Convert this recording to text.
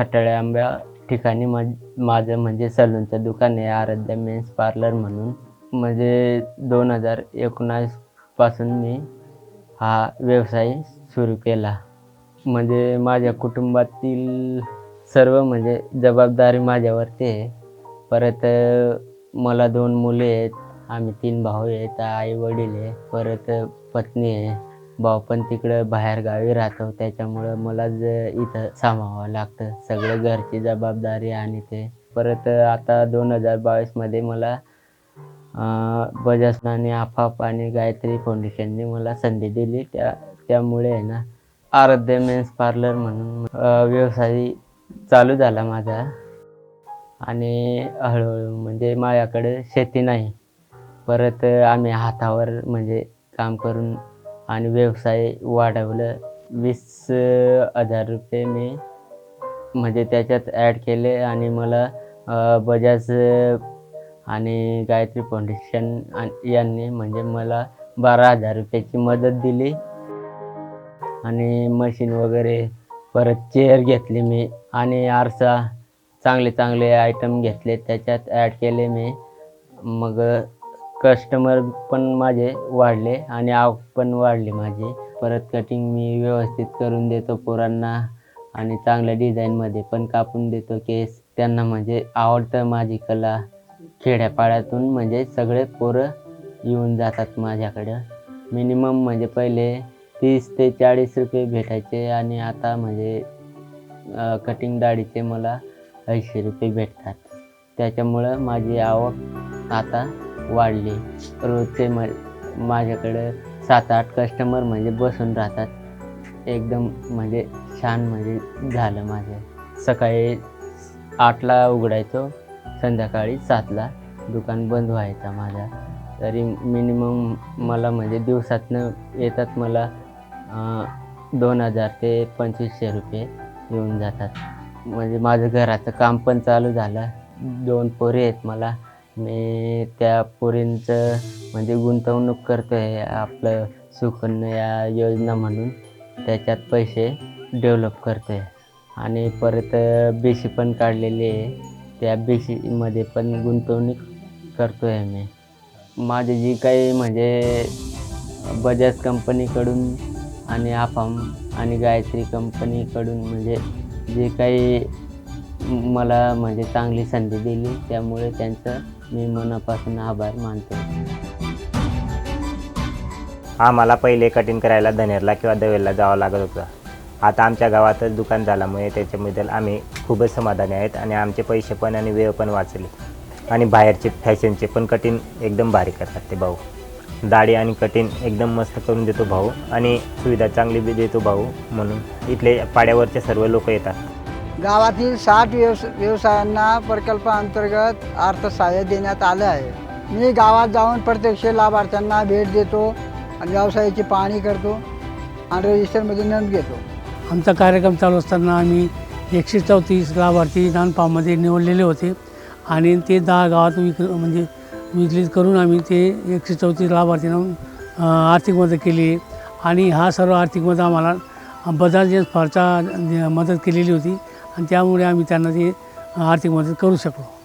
खटाळे आंब्या ठिकाणी म माझं म्हणजे सलूनचं दुकान आहे आराध्या मेन्स पार्लर म्हणून. म्हणजे दोन हजार एकोणासपासून मी हा व्यवसाय सुरू केला. म्हणजे माझ्या कुटुंबातील सर्व म्हणजे जबाबदारी माझ्यावरती आहे. परत मला दोन मुले आहेत आम्ही तीन भाऊ आहेत आई वडील आहे परत पत्नी आहे. भाऊ पण तिकडं बाहेर गावी राहतो त्याच्यामुळं मलाच इथं सामावावं लागतं. सगळं घरची जबाबदारी आणि ते. परत आता दोन हजार बावीसमध्ये मला अं, बजाज आणि आफाप आणि गायत्री फाउंडेशनने मला संधी दिली. त्या त्यामुळे आहे ना आराध्य मेन्स पार्लर म्हणून व्यवसाय चालू झाला माझा. आणि हळूहळू म्हणजे माझ्याकडे शेती नाही. परत आम्ही हातावर म्हणजे काम करून आणि व्यवसाय वाढवलं. वीस हजार रुपये मी म्हणजे त्याच्यात ॲड केले आणि मला बजाज आणि गायत्री फाउंडेशन यांनी म्हणजे मला बारा हजार रुपयाची मदत दिली. आणि मशीन वगैरे परत चेअर घेतली मी आणि आरसा चांगले चांगले आयटम घेतले. त्याच्यात ॲड केले मी. मग कस्टमर पण माझे वाढले आणि आवक पण वाढली माझी. परत कटिंग मी व्यवस्थित करून देतो पोरांना आणि चांगल्या डिझाईनमध्ये पण कापून देतो केस. त्यांना म्हणजे आवडतं माझी कला. खेड्यापाड्यातून म्हणजे सगळे पोरं येऊन जातात माझ्याकडं. मिनिमम म्हणजे पहिले तीस ते चाळीस रुपये भेटायचे आणि आता म्हणजे कटिंग दाढीचे मला ऐंशी रुपये भेटतात. त्याच्यामुळं माझी आवक आता वाढली रोजचे म माझ्याकडं सात आठ कस्टमर म्हणजे बसून राहतात. एकदम म्हणजे छान म्हणजे झालं माझं. सकाळी आठला उघडायचो संध्याकाळी सातला दुकान बंद व्हायचा माझा. तरी मिनिमम मला म्हणजे दिवसातनं येतात मला दोन हजार ते पंचवीसशे रुपये येऊन जातात. म्हणजे माझं घराचं काम पण चालू झालं. दोन पोरी आहेत मला. मी त्या पोरींचं म्हणजे गुंतवणूक करतो आहे आपलं सुकन्या योजना म्हणून. त्याच्यात पैसे डेव्हलप करतो आहे आणि परत बेशी पण काढलेली आहे. त्या बेशीमध्ये पण गुंतवणूक करतो आहे मी. माझी जी काही म्हणजे बजाज कंपनीकडून आणि आफाम आणि गायत्री कंपनीकडून म्हणजे जे काही मला म्हणजे चांगली संधी दिली त्यामुळे त्यांचं मी मनापासून आभार मानतो. आम्हाला पहिले कटिंग करायला धनेरला किंवा दवेलला जावं लागत होतं. आता आमच्या गावातच दुकान झाल्यामुळे त्याच्याबद्दल आम्ही खूपच समाधानी आहेत आणि आमचे पैसे पण आणि वेळ पण वाचले. आणि बाहेरचे फॅशनचे पण कटिंग एकदम भारी करतात ते भाऊ. दाढी आणि कटिंग एकदम मस्त करून देतो भाऊ आणि सुविधा चांगली बी देतो भाऊ म्हणून. इथले पाड्यावरचे सर्व लोक येतात. गावातील साठ व्यवस व्यवसायांना प्रकल्पाअंतर्गत अर्थसहाय्य देण्यात आलं आहे. मी गावात जाऊन प्रत्यक्ष लाभार्थ्यांना भेट देतो आणि व्यवसायाची पाहणी करतो आणि रजिस्टरमध्ये नोंद घेतो. आमचा कार्यक्रम चालू असताना आम्ही एकशे चौतीस लाभार्थी नानपामध्ये निवडलेले होते आणि ते दहा गावात विक म्हणजे विकलित करून आम्ही ते एकशे चौतीस लाभार्थींना आर्थिक मदत केली आणि हा सर्व आर्थिक मदत आम्हाला बजाज फारचा मदत केलेली होती. आणि त्यामुळे आम्ही त्यांना ते आर्थिक मदत करू शकलो.